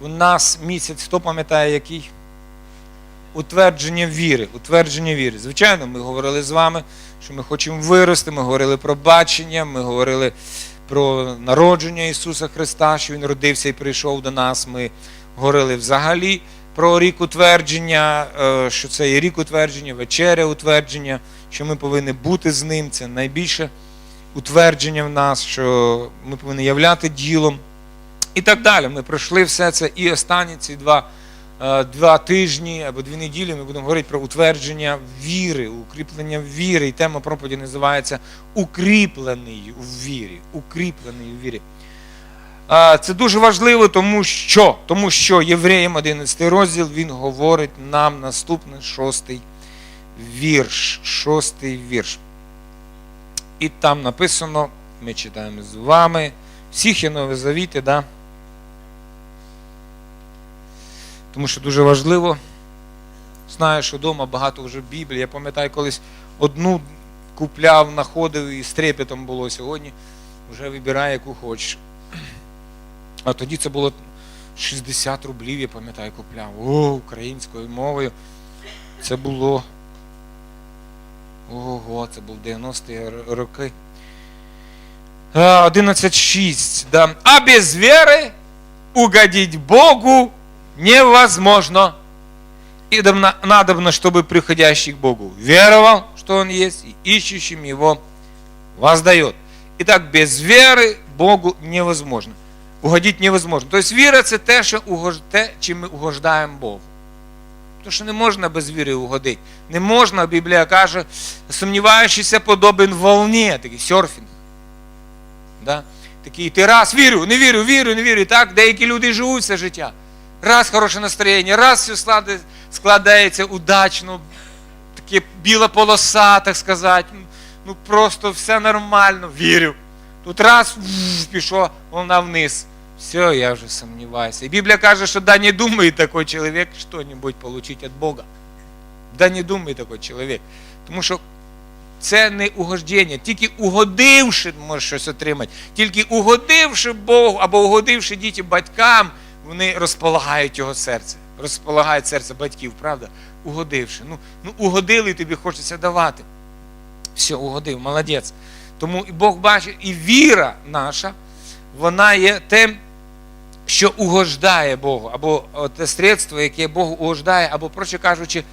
У нас місяць, хто пам'ятає який? Утвердження віри. Утвердження віри. Звичайно, ми говорили з вами, що ми хочемо вирости, ми говорили про бачення, ми говорили про народження Ісуса Христа, що Він родився і прийшов до нас. Ми говорили взагалі про рік утвердження, е, що це є рік утвердження, вечеря утвердження, що ми повинні бути з ним. Це найбільше утвердження в нас, що ми повинні являти ділом. І так далі. Ми пройшли все це і останні ці два, е, два тижні або дві неділі ми будемо говорити про утвердження віри, укріплення віри. І тема проповіді називається Укріплений у вірі. Укріплений у вірі. Е, Це дуже важливо, тому що, тому що Євреям 11 розділ він говорить нам наступний шостий вірш. Шостий вірш. І там написано, ми читаємо з вами. Всіх є нові завіти, да? Тому що дуже важливо. Знаю, що вдома багато вже Біблії. Я пам'ятаю, колись одну купляв, знаходив і з трепетом було сьогодні. Вже вибирай, яку хочеш. А тоді це було 60 рублів, я пам'ятаю, купляв. О, українською мовою. Це було. Ого, це був 90-ті роки. 11.6. Да. А без веры угодить Богу невозможно. И надобно, чтобы приходящий к Богу веровал, что Он есть, и ищущим Его воздает. Итак, без веры Богу невозможно. Угодить невозможно. Тобто віра це те, що угож... те, чим ми угождаємо Богу. Тому що не можна без віри угодити. Не можна, Біблія каже, сумніваючися подобен волні, такий серфінг. Да? Такий, ти раз вірю, не вірю, вірю, не вірю. І так деякі люди живуть все життя. Раз хороше настроєння, раз все складається удачно, таке біла полоса, так сказати. Ну просто все нормально, вірю. Тут раз пішло, вона вниз. Все, я вже сумніваюся. І Біблія каже, що да не думає такий чоловік що-небудь отримати від Бога. Да не думає такий чоловік. Тому що це не угождення. Тільки угодивши, можеш щось отримати. Тільки угодивши Богу або угодивши дітям батькам, вони розполагають його серце. Розполагають серце батьків, правда? Угодивши. Ну, ну угодили, тобі хочеться давати. Все, угодив, молодець. Тому і Бог бачить, і віра наша, вона є тим, що угождає Богу, або те средство, яке Богу угождає, або, проще кажучи,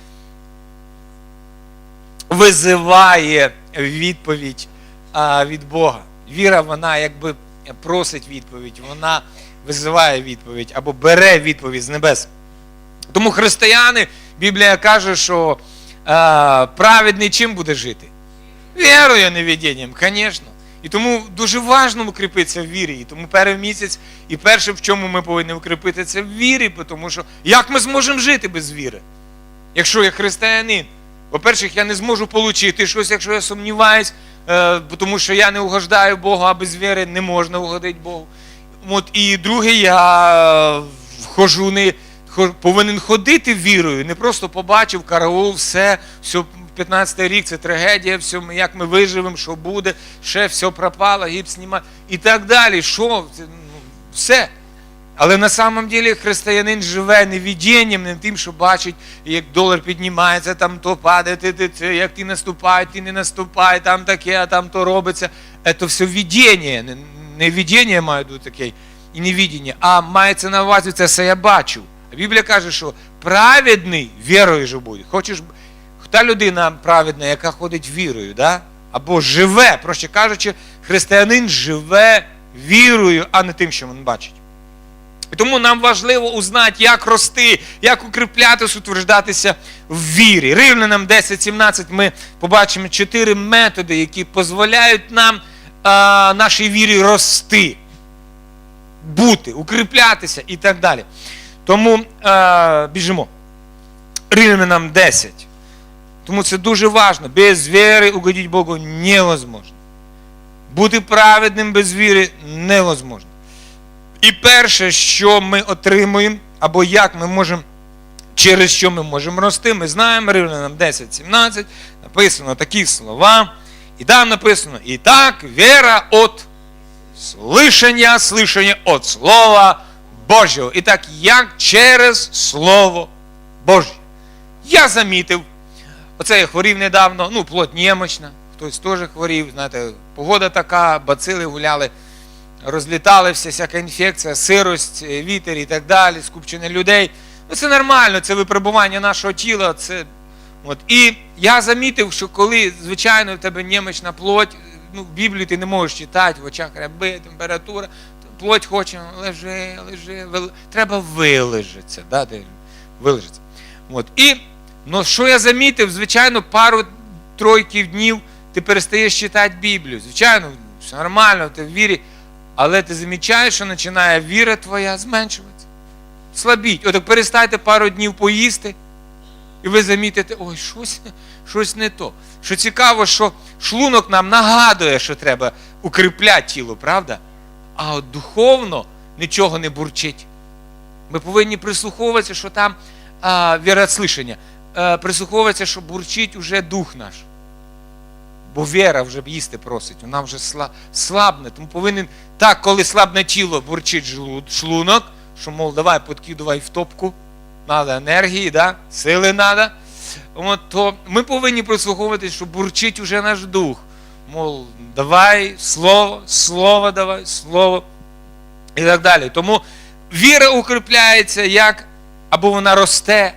визиває відповідь а, від Бога. Віра, вона якби просить відповідь, вона визиває відповідь або бере відповідь з небес. Тому християни, Біблія каже, що а, праведний чим буде жити? Вірою, а не видінням, звісно. І тому дуже важливо укріпитися в вірі. І тому перший місяць, і перше, в чому ми повинні укріпити, це в вірі, тому що як ми зможемо жити без віри? Якщо я християнин, по-перше, я не зможу отримати щось, якщо я сумніваюсь, е, тому що я не угождаю Богу, а без віри не можна угодити Богу. От, і друге, я е, вхожу не повинен ходити вірою, не просто побачив, караул, все, все 15 рік це трагедія, все, як ми виживемо, що буде, ще все пропало, гіпс знімає і так далі. Що? Ну, все. Але на самом деле християнин живе не видінням, не тим, що бачить, як долар піднімається, там то падає, ти, ти, ти, як ти наступає, ти не наступай, там таке, а там то робиться. Це все видіння, не, видіння бути таке, і не видіння, а мається на увазі це все я бачу. Біблія каже, що праведний вірою же буде. Хочеш, та людина праведна, яка ходить вірою, да? або живе, проще кажучи, християнин живе вірою, а не тим, що він бачить. І тому нам важливо узнати, як рости, як укріплятися, утверждатися в вірі. Римлянам 10-17 ми побачимо чотири методи, які дозволяють нам а, нашій вірі рости, бути, укріплятися і так далі. Тому а, біжимо. Римлянам 10. Тому це дуже важливо. Без віри угодити Богу невозможно. Бути праведним без віри невозможно. І перше, що ми отримуємо, або як ми можемо, через що ми можемо рости, ми знаємо, Римлянам 10-17, написано такі слова. І там написано, і так, віра от слышання, слышання от слова Божого. І так, як через Слово Боже. Я замітив, оце я хворів недавно, ну, плоть немощна, хтось теж хворів, знаєте, погода така, бацили гуляли, розліталися, всяка інфекція, сирость, е, вітер і так далі, скупчення людей. Ну, це нормально, це випробування нашого тіла. Це, от. І я замітив, що коли, звичайно, в тебе немощна плоть, ну, Біблію ти не можеш читати, в очах ряби, температура, плоть хоче, лежи, лежи, вил... треба вилежитися. Да, вилежитися. От. І ну, що я замітив, звичайно, пару тройків днів ти перестаєш читати Біблію. Звичайно, все нормально, ти в вірі, але ти замічаєш, що починає віра твоя зменшуватися. Слабіть. Отак перестайте пару днів поїсти, і ви замітите, ой, щось, щось не то. Що цікаво, що шлунок нам нагадує, що треба укріпляти тіло, правда? А от духовно нічого не бурчить. Ми повинні прислуховуватися, що там а, вірослишення, а, прислуховуватися, що бурчить уже дух наш. Бо віра вже їсти просить, вона вже сла- слабне. Тому повинен так, коли слабне тіло бурчить шлунок, що, мов, давай подкидувай в топку, треба енергії, да? сили треба. От, то ми повинні прислуховуватися, що бурчить уже наш дух. Мов, давай слово, слово давай, слово і так далі. Тому віра укріпляється як або вона росте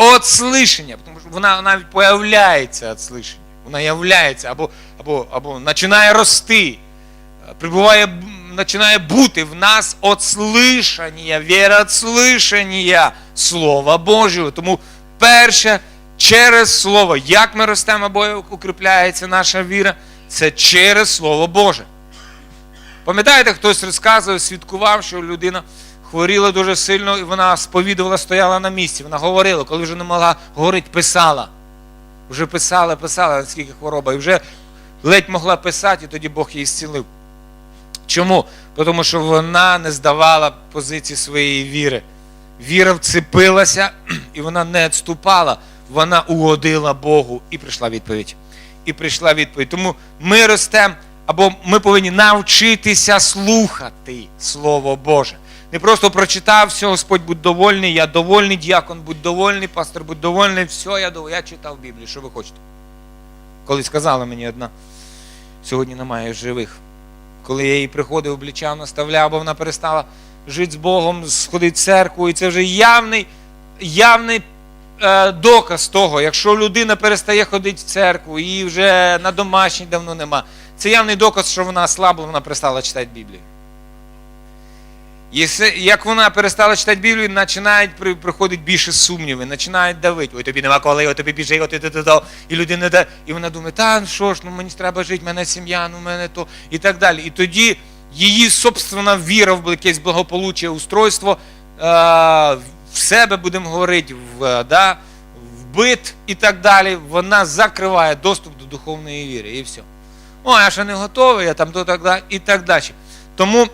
від слишення, тому що вона навіть появляється від слишення. Вона являється або, або, або починає рости, прибуває, починає бути в нас от слишання, віра від слишання Слова Божого. Тому перше через Слово. Як ми ростемо або укріпляється наша віра? Це через Слово Боже. Пам'ятаєте, хтось розказував, свідкував, що людина хворіла дуже сильно, і вона сповідувала, стояла на місці. Вона говорила, коли вже не могла говорити, писала. Вже писала, писала, скільки хвороба, і вже ледь могла писати, і тоді Бог її зцілив. Чому? Тому що вона не здавала позиції своєї віри. Віра вцепилася, і вона не відступала, вона угодила Богу, і прийшла відповідь. І прийшла відповідь. Тому ми ростемо, або ми повинні навчитися слухати Слово Боже. Не просто прочитав, все, Господь будь довольний, я довольний, діакон будь довольний, пастор будь довольний, все, я довольний. Я читав Біблію, що ви хочете. Коли сказала мені одна, сьогодні немає живих. Коли я її приходив, облічав, наставляв, бо вона перестала жити з Богом, сходити в церкву, і це вже явний, явний е, доказ того, якщо людина перестає ходити в церкву, її вже на домашній давно нема. Це явний доказ, що вона слабла, вона перестала читати Біблію. Як вона перестала читати Біблію, починають при- приходити більше сумніви, починають давити. Ой, тобі нема коли, ой, тобі біжи, ой, ти, ти. І людина да, і вона думає, та ну що ж, ну мені треба жити, в мене сім'я, ну мене то і так далі. І тоді її собственна віра в якесь благополуччя, устройство в себе будемо говорити, в, да, в бит і так далі. Вона закриває доступ до духовної віри. І все. Ой, я ще не готовий, я там то так далі і так далі. Тому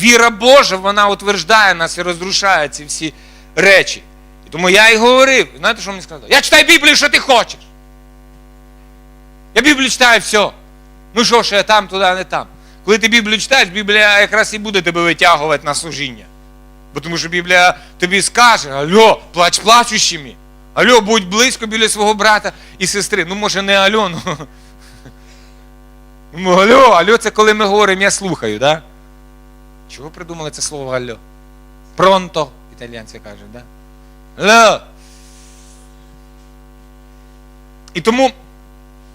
віра Божа, вона утверждає нас і розрушає ці всі речі. І тому я і говорив, знаєте, що мені сказали? Я читаю Біблію, що ти хочеш. Я Біблію читаю все. Ну що ж, я там, туди, не там. Коли ти Біблію читаєш, Біблія якраз і буде тебе витягувати на служіння. Бо тому що Біблія тобі скаже: Альо, плач плачущими. Альо, будь близько біля свого брата і сестри. Ну, може, не Альо, ну. Ну, Альо, Альо, це коли ми говоримо, я слухаю, да? Чого придумали це слово Альо? Пронто, італійці кажуть, да? Альо. І тому,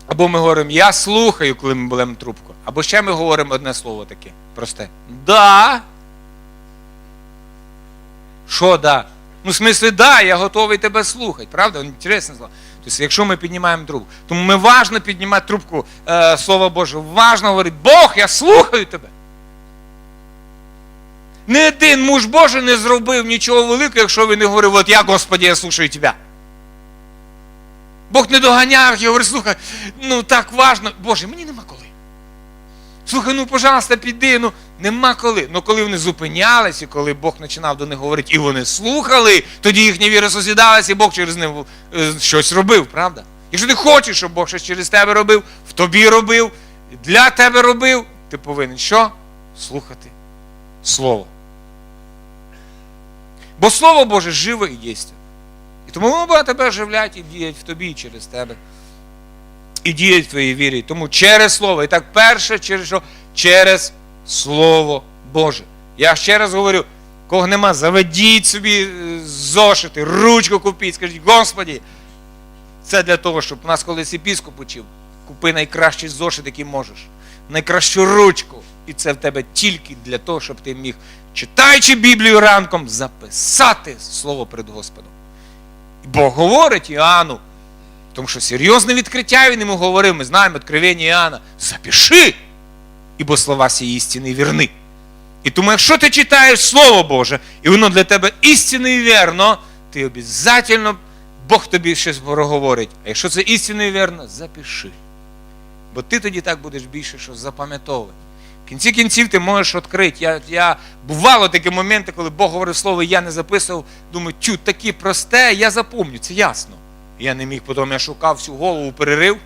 або ми говоримо, я слухаю, коли ми беремо трубку, або ще ми говоримо одне слово таке, просте. Да. Що да? Ну, в смислі, да, я готовий тебе слухати, правда? Інтересне слово. Тобто, якщо ми піднімаємо трубку, тому ми важно піднімати трубку е, Слова Божого, важно говорити, Бог, я слухаю тебе. Не один муж Божий не зробив нічого великого, якщо він не говорив, от я, Господи, я слушаю тебе. Бог не доганяв, я говорю, слухай, ну так важно. Боже, мені нема коли. Слухай, ну, пожалуйста, піди, ну нема коли. Ну коли вони зупинялися, коли Бог починав до них говорити, і вони слухали, тоді їхня віра созідалася, і Бог через них е, щось робив, правда? Якщо ти хочеш, щоб Бог щось через тебе робив, в тобі робив, для тебе робив, ти повинен що? Слухати Слово. Бо Слово Боже живе і дійсне. І тому воно буде тебе оживляти і діять в тобі і через тебе. І діють в твоїй вірі. Тому через Слово. І так перше, через що? Через Слово Боже. Я ще раз говорю, кого нема, заведіть собі е, зошити, ручку купіть, скажіть, Господі, це для того, щоб нас колись епіскоп учив. Купи найкращий зошит, який можеш, найкращу ручку. І це в тебе тільки для того, щоб ти міг, читаючи Біблію ранком, записати слово перед Господом. Бог говорить Іоанну, тому що серйозне відкриття він йому говорив, ми знаємо відкривення Іоанна, запиши, ібо слова сі істини вірни. І тому, якщо ти читаєш Слово Боже, і воно для тебе істинно і вірно, ти обов'язково, Бог тобі щось говорить. А якщо це істинно і вірно, запиши. Бо ти тоді так будеш більше що запам'ятовувати. Кінці кінців ти можеш відкрити. Я, я бувало такі моменти, коли Бог говорив слово, я не записував, думаю, тю, таке просте, я запомню, це ясно. Я не міг, потім я шукав всю голову, перерив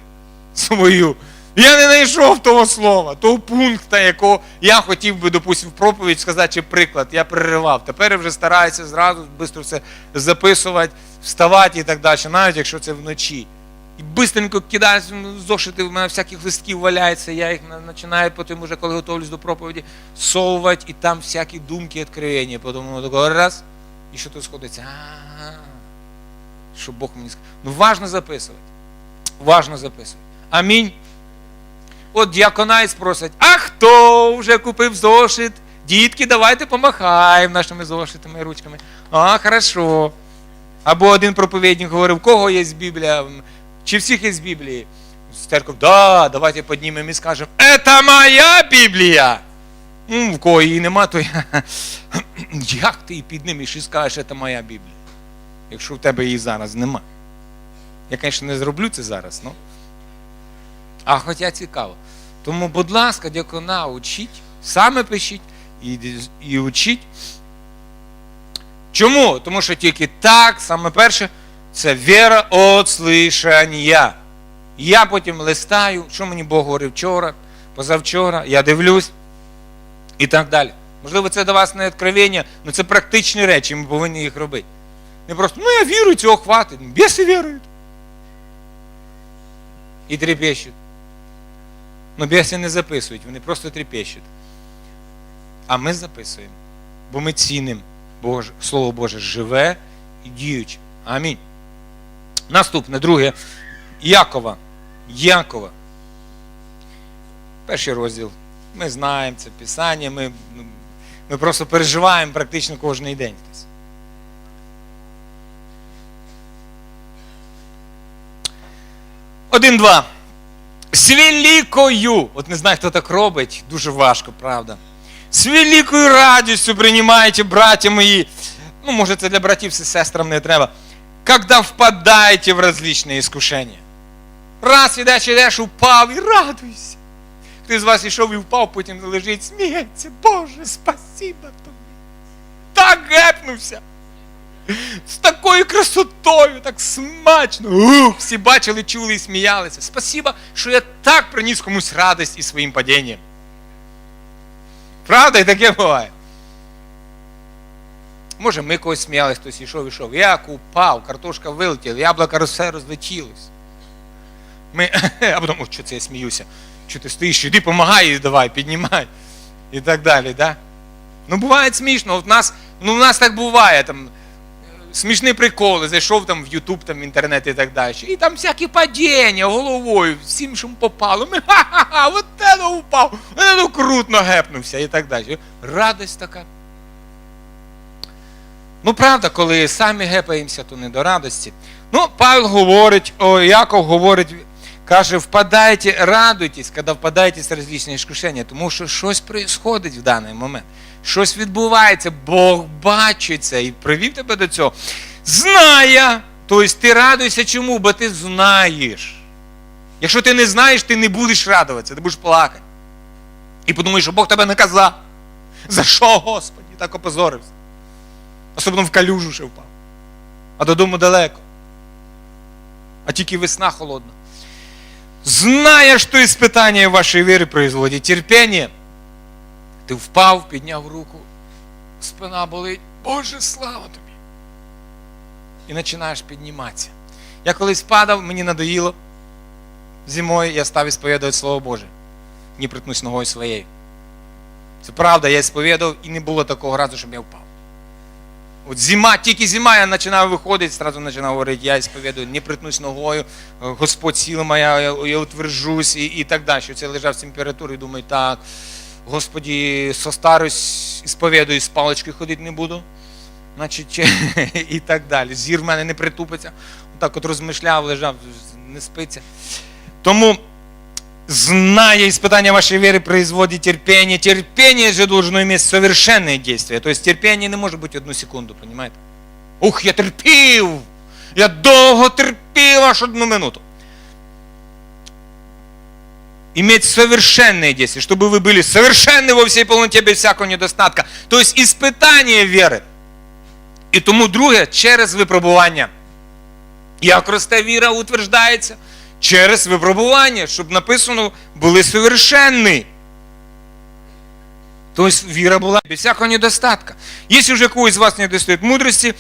свою. Я не знайшов того слова, того пункту, якого я хотів би, допустим, в проповідь сказати чи приклад, я переривав. Тепер я вже стараюся зразу швидко все записувати, вставати і так далі, навіть якщо це вночі. І бистренько кидаю зошити, в мене всяких листків валяється, я їх на- починаю потім, уже, коли готовлюсь до проповіді, совувати, і там всякі думки, відкривання. Потім воно тако раз, і що тут сходиться? А, що Бог мені сказав. Ну, важно записувати. Важно записувати. Амінь. От діаконайць просять, а хто вже купив зошит? Дітки, давайте помахаємо нашими зошитами, ручками. А, хорошо. Або один проповідник говорив, кого є Біблія? Чи всіх є Біблії? Церков, да, давайте піднімемо і скажемо, це моя Біблія. В кого її нема, то я... як ти її піднімеш і скажеш, це моя Біблія, якщо в тебе її зараз нема. Я, звісно, не зроблю це зараз, ну. А хоча цікаво. Тому, будь ласка, дякона, учіть, саме пишіть і, і учіть. Чому? Тому що тільки так, саме перше, це віра от слишання. Я потім листаю, що мені Бог говорив вчора, позавчора, я дивлюсь і так далі. Можливо, це до вас не відкровення, але це практичні речі, ми повинні їх робити. Не просто, ну я вірю, цього хватить. Біси вірують. І трепещуть. Ну, біси не записують, вони просто трепещуть. А ми записуємо, бо ми цінимо Боже, Слово Боже живе і діюче. Амінь. Наступне, друге, Якова. Якова. Перший розділ. Ми знаємо це Писання, ми, ну, ми просто переживаємо практично кожен день. Один-два. З великою, от не знаю, хто так робить, дуже важко, правда. З великою радістю приймайте, браття мої. Ну, може, це для братів і сестрам не треба. Когда впадаєте в различные искушения. Раз ідеш, ідеш, упав і радуйся. Хто з вас йшов і впав, потім лежить, сміється. Боже, спасибо тобі. Так гепнувся. З такою красотою, так смачно. Ух, всі бачили, чули і сміялися. Спасибо, що я так приніс комусь радість із своїм падінням. Правда, і таке буває. Може, ми когось сміялись, хтось йшов, йшов. Як упав, картошка вилетіла, яблука все розлетілось. Ми, а потім, що це я сміюся? Що ти стоїш, іди, помагай, давай, піднімай. І так далі. Да? Ну, буває смішно. От нас, ну, у нас так буває. Там, смішні приколи, зайшов там в Ютуб, в інтернет і так далі. І там всякі падіння головою, всім що попало. Ми ха-ха-ха, от це упав, ну крутно гепнувся і так далі. Радость така. Ну, правда, коли самі гепаємося, то не до радості. Ну, Павел говорить, о, Яков говорить, каже, впадайте, радуйтесь, коли впадаєте в различні искушення, тому що щось відбувається в даний момент. Щось відбувається, Бог бачить це і привів тебе до цього. Знає. Тобто ти радуйся чому? Бо ти знаєш. Якщо ти не знаєш, ти не будеш радуватися, ти будеш плакати. І подумаєш, що Бог тебе наказав. За що, Господі, так опозорився? Особливо в калюжу ще впав. А додому далеко. А тільки весна холодна. Зная, что испытание вашей веры производит терпение, ты впав, підняв руку, спина болить. Боже, слава тобі! І починаєш підніматися. Я колись падав, мені надоїло. Зимою я став ісповідувати Слово Боже. Не притнусь ногою своєю. Це правда, я сповідав і не було такого разу, щоб я впав. От зима, тільки зима, я починав виходити, зразу починав говорити, я сповідую, не притнусь ногою, е, Господь сила моя, я, я утвержусь і, і так далі. Що Це лежав з температурою, думаю, так, Господі, состарюсь, сповідую, з палички ходити не буду. Значить, і так далі. Зір в мене не притупиться. Отак от розмишляв, лежав, не спиться. Тому зная испытание вашей веры производит терпение. Терпение же должно иметь совершенное действие. То есть терпение не может быть одну секунду, понимаете? Ух, я терпів! Я довго терпів аж одну минуту. Иметь совершенное действие, чтобы вы были совершенны во всей полноте без всякого недостатка. То есть испытание веры. І тому друге, через випробування. Як росте віра утверждається? Через випробування, щоб написано, були совершенні. Тобто віра була без всякого недостатка. Если уже когось из вас не достает мудрости,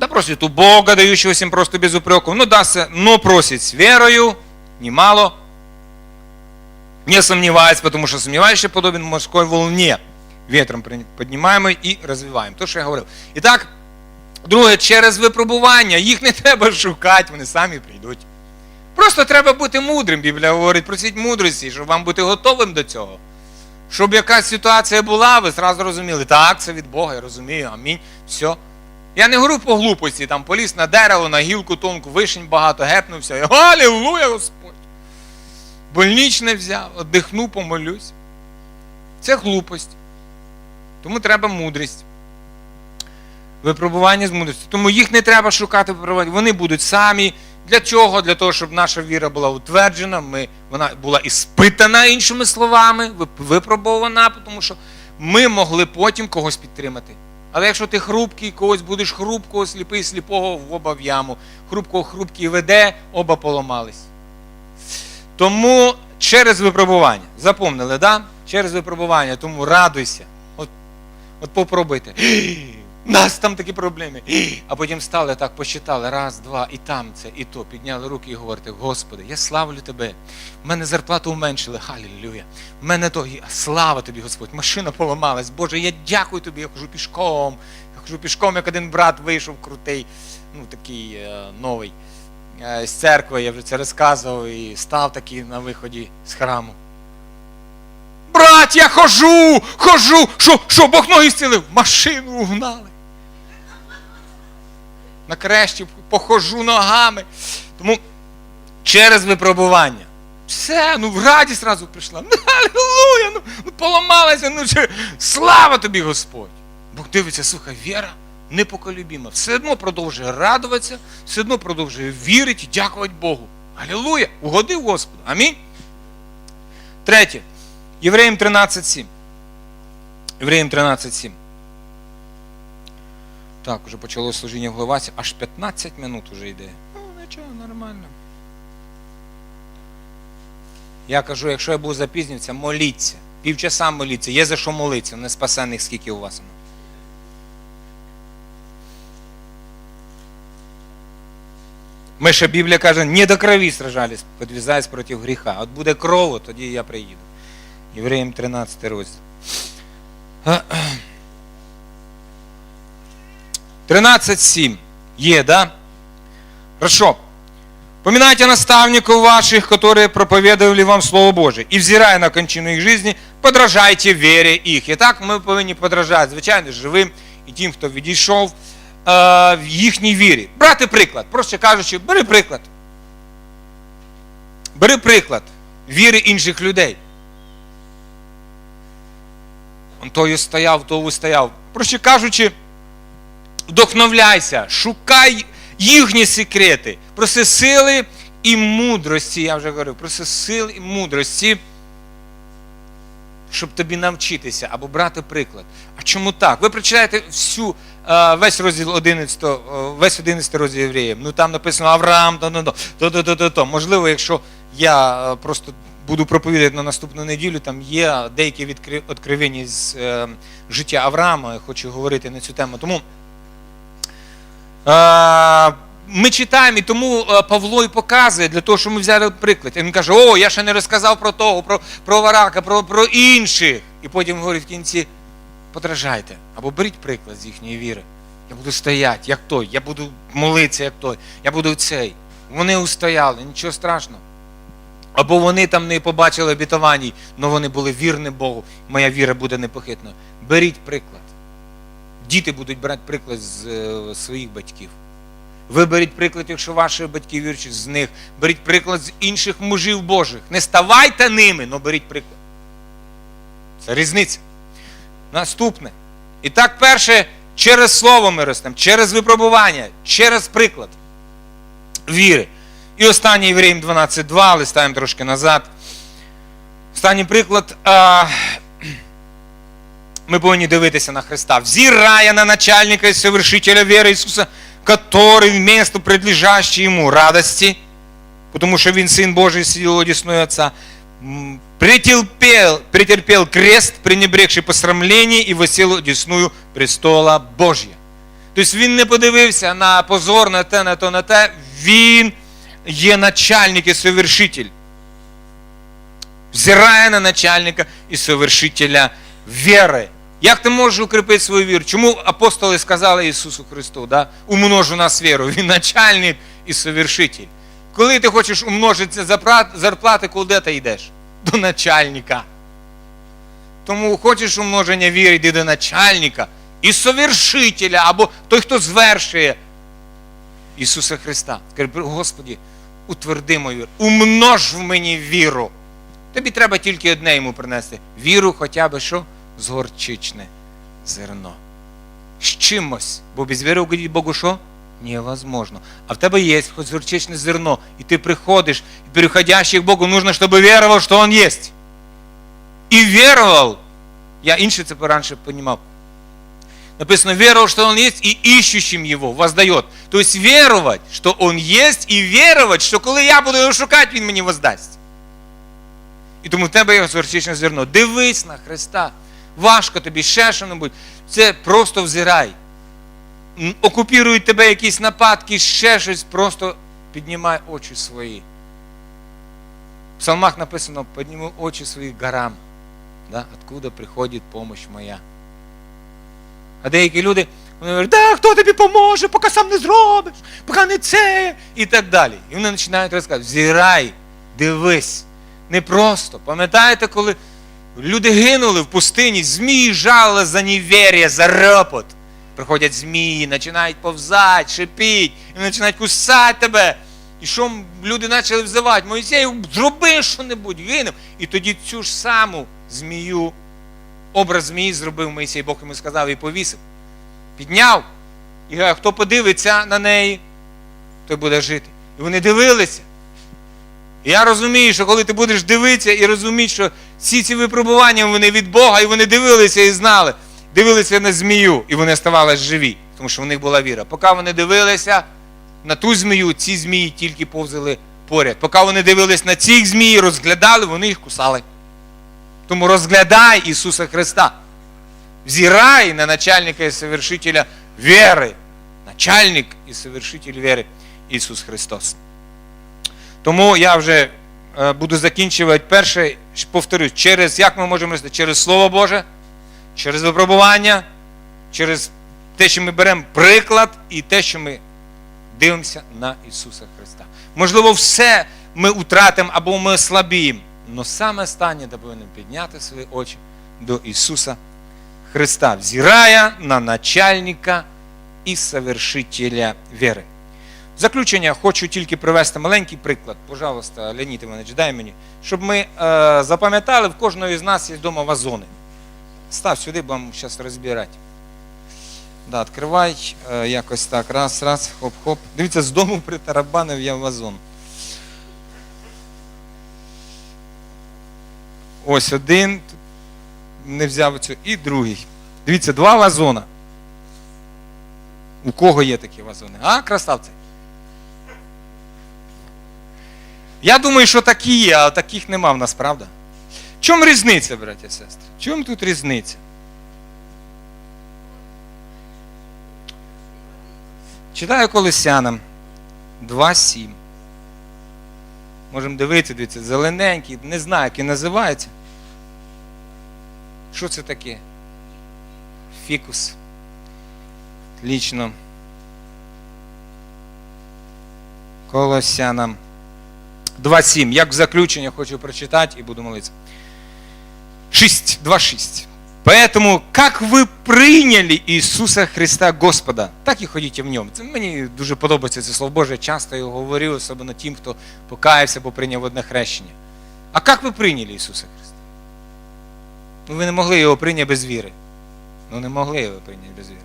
да просит у Бога, дающего всем просто без упреков, ну дастся, но просит с верою, немало, не сомневаясь, потому что сомневающий подобен морской волне, ветром поднимаемой и развиваем. То, що я говорив. І так, друге, через випробування, їх не треба шукати, вони самі прийдуть. Просто треба бути мудрим. Біблія говорить, просіть мудрості, щоб вам бути готовим до цього. Щоб якась ситуація була, ви зразу розуміли, так, це від Бога, я розумію, амінь. Все. Я не говорю по глупості, там поліз на дерево, на гілку тонку, вишень багато, гепнувся. І, Алілуя, Господь! Больничне взяв, оддихну, помолюсь. Це глупость. Тому треба мудрість. Випробування з мудрістю. Тому їх не треба шукати випробування. Вони будуть самі. Для чого? Для того, щоб наша віра була утверджена, ми, вона була іспитана, іншими словами, випробована, тому що ми могли потім когось підтримати. Але якщо ти хрупкий, когось будеш хрупкого, сліпий, сліпого в оба в яму, хрупкого хрупкий веде, оба поламались. Тому через випробування. Запомнили, да? Через випробування, тому радуйся. От, от попробуйте. Нас там такі проблеми. А потім стали так, посчитали, раз, два, і там це, і то. Підняли руки і говорите, Господи, я славлю Тебе. У мене зарплату уменшили, халілюя. У мене то, слава тобі, Господь, машина поламалась. Боже, я дякую тобі, я хожу пішком. Я хожу пішком, як один брат вийшов крутий, ну такий е, новий. Е, з церкви, я вже це розказував, і став такий на виході з храму. Брат, я хожу, хожу, що, що Бог ноги зцілив? Машину угнали. На крещі похожу ногами. Тому через випробування. Все, ну в радість одразу прийшла. Ну, ну, ну поламалася, ну чи слава тобі, Господь. Бог дивиться, слухай, віра непоколюбіма. Все одно продовжує радуватися, все одно продовжує вірити і дякувати Богу. Аллилуйя! Угодив Господу. Амінь. Третє. Євреям 13.7. Євреям 13.7. Так, уже почало служіння в Гловасі, аж 15 минут уже йде. Ну, нічого, нормально. Я кажу, якщо я буду запізнюватися, моліться. Півчаса моліться. Є за що молитися, не спасених, скільки у вас. Ми ще Біблія каже, не до крові сражались, підвізаясь проти гріха. От буде кров, тоді я приїду. Євреям 13 розділ. 13.7. Є, да? Хорошо. Поминайте наставников ваших, которые проповедовали вам Слово Божие. І взирая на кончину їх жизни, подражайте вірі їх. І так ми повинні подражати, звичайно, живим і тим, хто відійшов в їхній вірі. Брати приклад. Просто кажучи, бери приклад. Бери приклад віри інших людей. Он той стояв, той стояв. Проще кажучи, вдохновляйся, шукай їхні секрети. Проси сили і мудрості, я вже говорив, проси сили і мудрості, щоб тобі навчитися або брати приклад. А чому так? Ви прочитаєте всю, весь розділ 11, весь 11 розділ євреїв. Ну там написано Авраам, то, то, то, то, то, то, то. Можливо, якщо я просто буду проповідати на наступну неділю. Там є деякі відкри- відкривання з е, життя Авраама. Хочу говорити на цю тему. Тому е, ми читаємо, і тому е, Павло і показує для того, щоб ми взяли приклад. І Він каже: О, я ще не розказав про того, про, про Варака, про, про інших. І потім говорить в кінці: подражайте або беріть приклад з їхньої віри. Я буду стояти, як той, я буду молитися, як той, я буду цей. Вони устояли, нічого страшного. Або вони там не побачили обітувань, але вони були вірні Богу. Моя віра буде непохитною. Беріть приклад. Діти будуть брати приклад з е, своїх батьків. Ви беріть приклад, якщо ваші батьки віруючі, з них. Беріть приклад з інших мужів Божих. Не ставайте ними, але беріть приклад. Це різниця. Наступне. І так, перше, через слово ми ростемо, через випробування, через приклад віри. І останній Євреїм 12.2, листаємо трошки назад. Останній приклад. А, ми повинні дивитися на Христа. Взирая на начальника и совершителя веры Иисуса, который вместо предлежащей ему радости, потому что він Сын Божий сидел одесную Отца, м, претерпел, претерпел крест, пренебрегший посрамление и восел одесную престола Божья. Тобто він не подивився на позор, на те, на то, на те. Він є начальник і совершитель. Взирає на начальника і совершителя віри. Як ти можеш укріпити свою віру? Чому апостоли сказали Ісусу Христу, да? умножу нас віру? Він начальник і совершитель. Коли ти хочеш умножити зарплати, куди ти йдеш? До начальника. Тому хочеш умноження віри, йди до начальника і совершителя, або той, хто звершує Ісуса Христа. Скажи, Господі, утверди мою віру, умнож в мені віру. Тобі треба тільки одне йому принести. Віру хоча б що? З горчичне зерно. З чимось. Бо без віри угодити Богу що? Невозможно. А в тебе є хоч горчичне зерно, і ти приходиш, і переходящий к Богу, нужно, щоб вірував, що Он є. І вірував. Я інше це раніше розумів. Написано, веровал, что Он есть, и ищущим Его воздает. То есть веровать, что Он есть, і вірувати, що коли я буду його шукати, Він мені воздасть. І тому в тебе є горчичне зерно. Дивись на Христа. Важко тобі ще що-небудь. Це просто взирай. Окупірують тебе якісь нападки, ще щось, просто піднімай очі свої. В псалмах написано, підніму очі свої горам. Да? Откуда приходить помощь моя? А деякі люди вони говорять, да, хто тобі поможе, поки сам не зробиш, поки не це, і так далі. І вони починають розказувати, зірай, дивись. Не просто. Пам'ятаєте, коли люди гинули в пустині, змії жали за невір'я, за ропот. Приходять змії, починають повзати, шипіть, починають кусати тебе. І що люди почали взивати? Моїсею, зроби що-небудь, гинем. І тоді цю ж саму змію образ змії зробив Моїсей, Бог йому сказав і повісив. Підняв. І хто подивиться на неї, той буде жити. І вони дивилися. Я розумію, що коли ти будеш дивитися і розуміти, що всі ці випробування вони від Бога, і вони дивилися і знали, дивилися на змію, і вони ставали живі, тому що в них була віра. Поки вони дивилися на ту змію, ці змії тільки повзали поряд. Поки вони дивились на цих змії, розглядали, вони їх кусали. Тому розглядай Ісуса Христа. Взирай на начальника і совершителя віри. Начальник і совершитель віри Ісус Христос. Тому я вже е, буду закінчувати перше, повторюсь, через як ми можемо рости? Через Слово Боже, через випробування, через те, що ми беремо приклад, і те, що ми дивимося на Ісуса Христа. Можливо, все ми втратимо або ми слабіємо. Але саме останнє, де повинен підняти свої очі до Ісуса Христа, взирая на начальника і совершителя віри. Заключення хочу тільки привести маленький приклад. Пожалуйста, Леонід Іванович, дай мені, щоб ми е, запам'ятали, в кожного з нас є вдома вазони. Став сюди, будемо зараз розбирати. Да, відкривай, е, якось так, раз, раз, хоп-хоп. Дивіться, з дому притарабанив я вазон. Ось один, не взяв цю, і другий. Дивіться, два вазона. У кого є такі вазони? А, красавці? Я думаю, що такі є, а таких нема в нас, правда? В чому різниця, браття і сестри? В чому тут різниця? Читаю Колосянам 2.7. Можемо дивитися, дивіться, зелененький, не знаю, як він називається. Що це таке? Фікус. Отлично. Колосянам 2.7. Як в заключення хочу прочитати і буду молитися. 6, 2.6. Поэтому, как ви прийняли Ісуса Христа Господа, так і ходіть в ньому. Це мені дуже подобається це слово Боже. Часто його говорю, особливо тим, хто покаявся або прийняв одне хрещення. А як ви прийняли Ісуса Христа? Ну, ви не могли його прийняти без віри. Ну, не могли його прийняти без віри.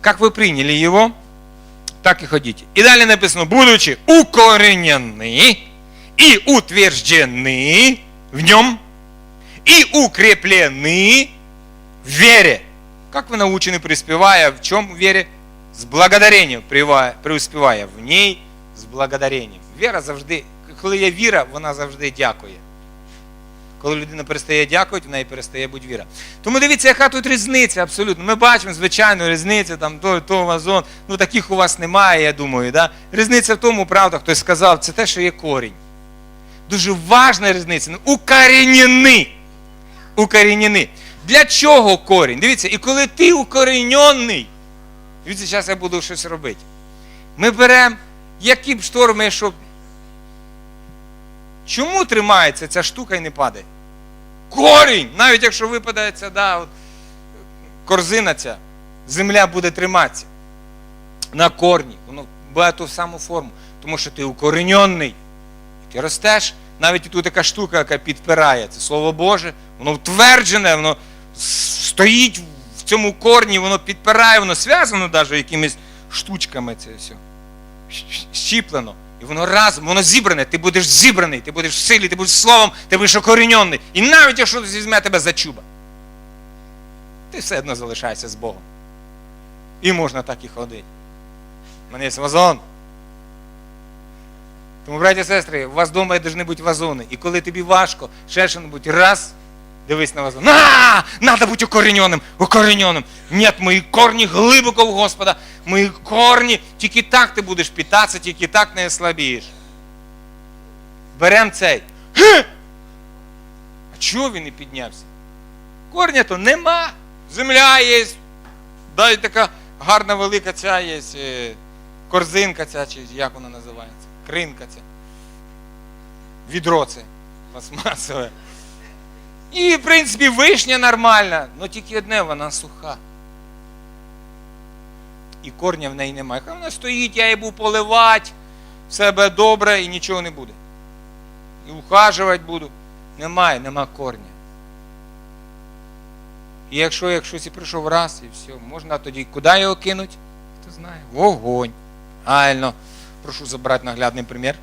Как ви прийняли його, так і ходіть. І далі написано, будучи укоренені і утверждені в ньому, и укреплены в вере. Как вы научены, преуспевая в чем в вере? З благодаренням привая- преуспіває в ній з благодаренням. Віра завжди, коли є віра, вона завжди дякує. Коли людина перестає дякувати, в неї перестає бути віра. Тому дивіться, яка тут різниця абсолютно. Ми бачимо, звичайно, різниця, там то, то вазон. Ну таких у вас немає, я думаю. Да? Різниця в тому, правда, хтось сказав, це те, що є корінь. Дуже важна різниця. Ну, укорінені. Укорінені. Для чого корінь? Дивіться, і коли ти укорінений, дивіться, зараз я буду щось робити. Ми беремо, які б шторми, щоб. Чому тримається ця штука і не падає? Корінь! Навіть якщо випадає ця, да, от, корзина ця, земля буде триматися. На корні. Воно буде ту саму форму. Тому що ти укорінений. Ти ростеш, навіть і тут така штука, яка підпирає. Це Слово Боже, воно втверджене, воно стоїть в цьому корні, воно підпирає, воно зв'язано навіть якимись штучками це все. Щіплено. Воно разом, воно зібране, ти будеш зібраний, ти будеш в силі, ти будеш словом, ти будеш окорінений. І навіть якщо візьме тебе за чуба, ти все одно залишаєшся з Богом. І можна так і ходити. У мене є вазон. Тому, браті і сестри, у вас вдома повинні бути вазони. І коли тобі важко, ще що-небудь, раз, дивись на вазон. На! Надо бути укорененим, укорененим. Ні, мої корні глибоко в Господа. Мої корні, тільки так ти будеш питатися, тільки так не ослабієш. Берем цей. Ге! А чого він не піднявся? Корня то нема. Земля є. Дай така гарна велика ця є. е, Корзинка ця, чи як вона називається? Кринка ця. Відро це пластмасове. І, в принципі, вишня нормальна, але тільки одне вона суха. І корня в неї немає. Хай вона стоїть, я її буду поливати, все буде добре і нічого не буде. І ухажувати буду. Немає, нема корня. І якщо як щось і прийшов раз, і все, можна тоді куди його кинуть? Хто знає? Вогонь. Правильно. Прошу забрати наглядний примір.